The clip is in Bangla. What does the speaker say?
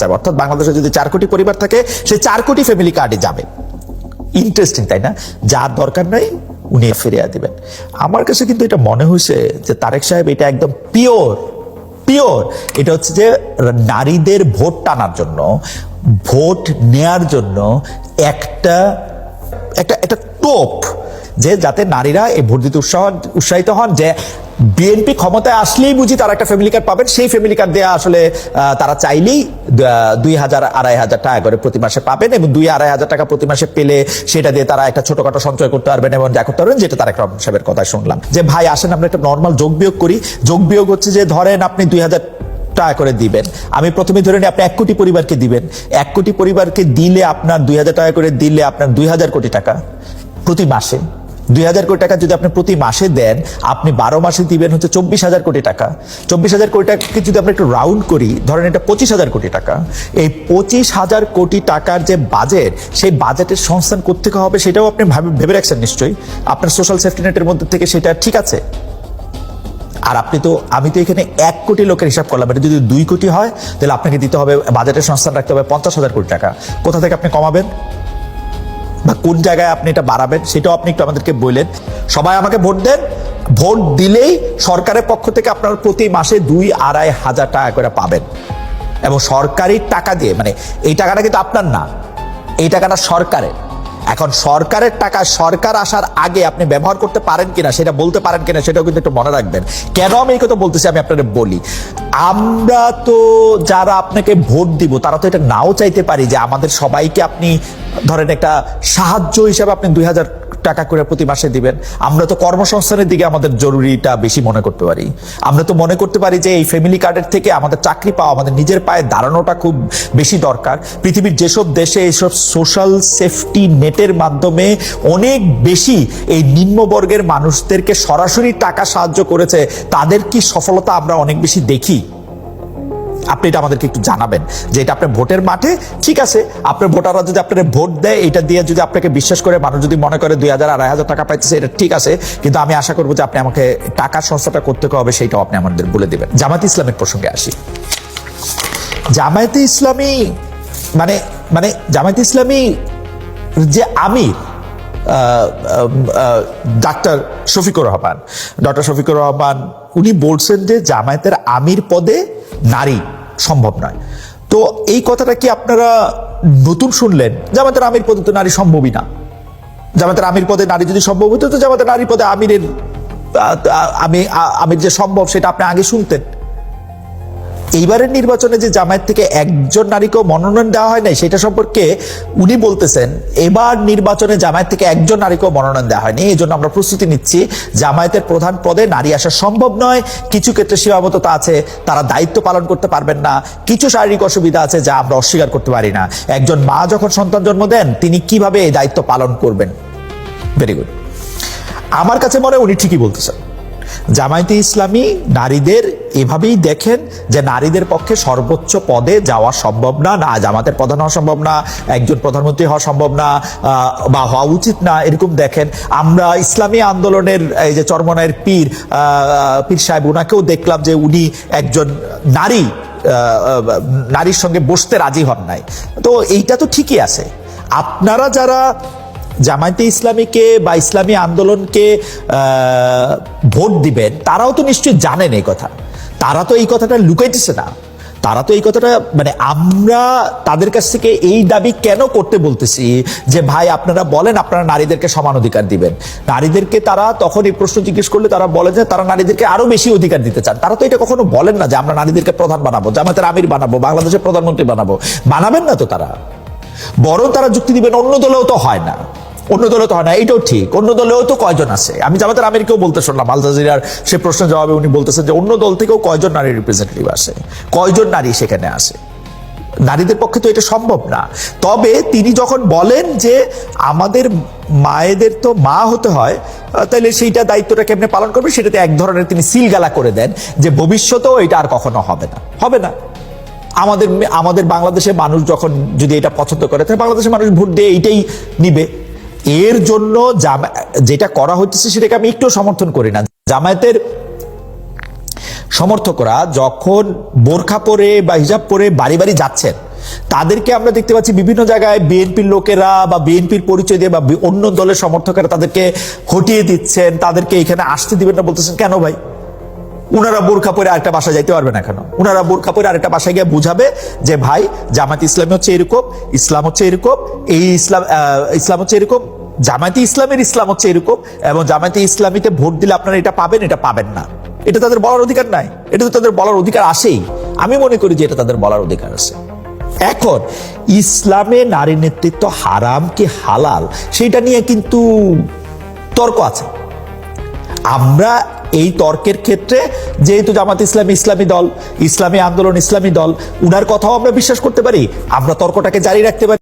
যাবে। অর্থাৎ বাংলাদেশে যদি চার কোটি পরিবার থাকে, সেই চার কোটি ফ্যামিলি কার্ডে যাবে। ইন্টারেস্টিং তাই না? যার দরকার নাই, উনি ফিরিয়ে দিবেন। আমার কাছে কিন্তু এটা মনে হয়েছে যে তারেক সাহেব এটা একদম পিওর পিওর এটা হচ্ছে যে নারীদের ভোট টানার জন্য, ভোট নেয়ার জন্য একটা একটা একটা টোপ যে যাতে নারীরা এই ভোট দিতে উৎসাহ উৎসাহিত হন যে বিএনপি ক্ষমতায় আসলেই বুঝি তারা একটা ফ্যামিলি কার্ড পাবেন। সেই ফ্যামিলি কার্ড দেওয়া আসলে তারা চাইলেই দুই হাজার আড়াই হাজার টাকা করে প্রতি মাসে পাবেন এবং দুই আড়াই হাজার টাকা প্রতি মাসে পেলে সেটা দিয়ে তারা একটা ছোটখাটো সঞ্চয় করতে পারবেন এবং যা করতে পারবেন যেটা তারা একটা সাহেবের কথা শুনলাম, যে, ভাই, আসেন, আমরা একটা নর্মাল যোগ বিয়োগ করি। যোগ বিয়োগ হচ্ছে যে, ধরেন আপনি দুই হাজার টাকা করে দিবেন। আমি প্রথমে ধরে নিই, আপনি এক কোটি পরিবারকে দিবেন। এক কোটি পরিবারকে দিলে আপনার দুই হাজার টাকা করে দিলে আপনার দুই হাজার কোটি টাকা প্রতি মাসে। দুই হাজার কোটি টাকা যদি আপনি প্রতি মাসে দেন, আপনি বারো মাসে দিবেন হচ্ছে চব্বিশ হাজার কোটি টাকা। চব্বিশ হাজার কোটি টাকাকে যদি আমরা একটু রাউন্ড করি, ধরেন এটা পঁচিশ হাজার কোটি টাকা। এই পঁচিশ হাজার কোটি টাকার যে বাজেট সেই বাজেটের সংস্থান কোথেকে হবে সেটাও আপনি ভাবে- রাখছেন নিশ্চয়ই। আপনার সোশ্যাল সেফটি নেটের মধ্যে থেকে সেটা ঠিক আছে। আর আপনি তো আমি তো এখানে এক কোটি লোকের হিসাব করলাম। এটা যদি দুই কোটি হয়, তাহলে আপনাকে দিতে হবে বাজেটের সংস্থান রাখতে হবে পঞ্চাশ হাজার কোটি টাকা। কোথা থেকে আপনি কমাবেন? বা কোন জায়গায় আপনি এটা বাড়াবেন সেটাও আপনি একটু আমাদেরকে বললেন। সবাই আমাকে ভোট দেন। ভোট দিলেই সরকারের পক্ষ থেকে আপনার প্রতি মাসে দুই আড়াই হাজার টাকা করে পাবেন। এবং সরকারি টাকা দিয়ে মানে এই টাকাটা কিন্তু আপনার না, এই টাকাটা সরকারের। এখন সরকারের টাকা সরকার আসার আগে আপনি ব্যবহার করতে পারেন কিনা, সেটা বলতে পারেন কিনা, সেটাও কিন্তু একটু মনে রাখবেন। কেন আমি এই কথা বলতেছি আমি আপনাদের বলি। আমরা তো যারা আপনাকে ভোট দিব, তারা তো এটা নাও চাইতে পারি যে আমাদের সবাইকে আপনি ধরেন একটা সাহায্য হিসাবে আপনি দুই হাজার টাকা করে প্রতি মাসে দিবেন। আমরা তো কর্মসংস্থানের দিকে আমাদের জরুরিটা বেশি মনে করতে পারি। আমরা তো মনে করতে পারি যে এই ফ্যামিলি কার্ডের থেকে আমাদের চাকরি পাওয়া, আমাদের নিজের পায়ে দাঁড়ানোটা খুব বেশি দরকার। পৃথিবীর যেসব দেশে এইসব সোশ্যাল সেফটি নেটের মাধ্যমে অনেক বেশি এই নিম্নবর্গের মানুষদেরকে সরাসরি টাকা সাহায্য করেছে, তাদের কি সফলতা আমরা অনেক বেশি দেখি? আপনি এটা আমাদেরকে একটু জানাবেন যে এটা আপনার ভোটের মাঠে, ঠিক আছে, আপনার ভোটাররা যদি আপনার ভোট দেয়, এটা দিয়ে যদি আপনাকে বিশ্বাস করে, মানুষ যদি মনে করে দুই হাজার আড়াই হাজার টাকা পাইতেছে, এটা ঠিক আছে, কিন্তু আমি আশা করব যে আপনি আমাকে টাকার সংস্থাটা করতে হবে সেটাও আপনি আমাদের বলে দেবেন। জামাত ইসলামের প্রসঙ্গে আসি। জামায়াতে ইসলামী মানে মানে জামায়াতে ইসলামী যে আমির ডাক্তার শফিকুর রহমান, ডক্টর শফিকুর রহমান, উনি বলছেন যে জামায়াতের আমির পদে নারী। সম্ভব নয়। তো এই কথাটা কি আপনারা নতুন শুনলেন? জামাতের আমির পদে তো নারী সম্ভবই না। জামাতের আমির পদে নারী যদি সম্ভব হতো, তো জামাতের নারী পদে আমিরের আমি আমির যে সম্ভব সেটা আপনি আগে শুনতেন। এইবারের নির্বাচনে যে জামায়াত থেকে একজন নারীকেও মনোনয়ন দেওয়া হয় নাই, সেটা সম্পর্কে উনি বলতেছেন, এবার নির্বাচনে জামায়াত থেকে একজন নারীকেও মনোনয়ন দেওয়া হয়নি। এই জন্য আমরা প্রস্তুতি নিচ্ছি, জামায়াতের প্রধান পদে নারী আসা সম্ভব নয়। কিছু ক্ষেত্রে সীমাবদ্ধতা আছে, তারা দায়িত্ব পালন করতে পারবেন না। কিছু শারীরিক অসুবিধা আছে যা আমরা অস্বীকার করতে পারি না। একজন মা যখন সন্তান জন্ম দেন, তিনি কীভাবে এই দায়িত্ব পালন করবেন? ভেরি গুড আমার কাছে মনে উনি ঠিকই বলতেছেন। জামায়াতে ইসলামী নারীদের এভাবেই দেখেন যে নারীদের পক্ষে সর্বোচ্চ পদে যাওয়া সম্ভব না না জামাতের প্রধান হওয়া সম্ভব না, একজন প্রধানমন্ত্রী হওয়া সম্ভব না বা হওয়া উচিত না, এরকম দেখেন। আমরা ইসলামী আন্দোলনের এই যে চরমনায়ের পীর পীর সাহেব, উনাকেও দেখলাম যে উনি একজন নারী নারীর সঙ্গে বসতে রাজি হন নাই। তো এইটা তো ঠিকই আছে। আপনারা যারা জামায়াতে ইসলামীকে বা ইসলামী আন্দোলনকে ভোট দিবেন, তারাও তো নিশ্চয়ই জানেন এই কথা। তারা তো এই কথাটা লুকাইতেছে না। তারা তো এই কথাটা মানে আমরা তাদের কাছ থেকে এই দাবি কেন করতে বলতেছি যে, ভাই, আপনারা বলেন, আপনারা নারীদেরকে সমান অধিকার দিবেন। নারীদেরকে তারা তখন এই প্রশ্ন জিজ্ঞেস করলে তারা বলে যে, তারা নারীদেরকে আরও বেশি অধিকার দিতে চান। তারা তো এটা কখনো বলেন না যে, আমরা নারীদেরকে প্রধান বানাবো জামাতের আমির বানাবো, বাংলাদেশের প্রধানমন্ত্রী বানাবো। বানাবেন না তো তারা। বরং তারা যুক্তি দিবেন, অন্য দলেও তো হয় না। অন্য দলে তো হয় না এটাও ঠিক। অন্য দলেও তো কয়জন আছে? আমি জামাতের আমিরকেও বলতে শুনলাম আল জাজিরার সে প্রশ্নের জবাবে উনি বলতেছেন যে অন্য দল থেকেও কয়জন নারী রিপ্রেজেন্টেটিভ আসে? কয়জন নারী সেখানে আসে? নারীদের পক্ষে তো এটা সম্ভব না। তবে তিনি যখন বলেন যে আমাদের মায়েদের তো মা হতে হয় তাহলে সেইটা দায়িত্বটা কেমনে পালন করবে? সেটাতে এক ধরনের তিনি সিলগালা করে দেন যে ভবিষ্যতেও এটা আর কখনো হবে না। হবে না। আমাদের আমাদের বাংলাদেশের মানুষ যখন যদি এটা পছন্দ করে, তাহলে বাংলাদেশের মানুষ ভোট দিয়ে এইটাই নিবে। এর জন্য যেটা করা হচ্ছে সেটাকে আমি একটু সমর্থন করি না। জামায়াতের সমর্থকরা যখন বোরখা পরে বা হিজাব পরে বাড়ি বাড়ি যাচ্ছেন, তাদেরকে আমরা দেখতে পাচ্ছি বিভিন্ন জায়গায় বিএনপির লোকেরা বা বিএনপির পরিচয় দিয়ে বা অন্য দলের সমর্থকেরা তাদেরকে হটিয়ে দিচ্ছেন, তাদেরকে এখানে আসতে দিবেন না বলতেছেন, কেন ভাই? উনারা বোরখা পরে আরেকটা বাসা যাইতে পারবে না কেন? উনারা বোরখা পরে আরেকটা বাসায় গিয়ে বুঝাবে যে, ভাই জামাত ইসলামী হচ্ছে এরকম, ইসলাম হচ্ছে এরকম, এই ইসলাম ইসলাম হচ্ছে এরকম জামাতি ইসলামের ইসলাম হচ্ছে এরকম, এবং জামাতি ইসলামীতে ভোট দিলে আপনারা এটা পাবেন এটা পাবেন না। এটা তাদের বলার অধিকার নাই। এটা তো তাদের বলার অধিকার আসেই আমি মনে করি যে এটা তাদের বলার অধিকার আছে। এখন, ইসলামে নারী নেতৃত্ব হারাম কি হালাল, সেটা নিয়ে কিন্তু তর্ক আছে। আমরা এই তর্কের ক্ষেত্রে যেহেতু জামাত ইসলাম ইসলামী দল, ইসলামী আন্দোলন ইসলামী দল, উনার কথাও আমরা বিশ্বাস করতে পারি। আমরা তর্কটাকে জারি রাখতে পারি।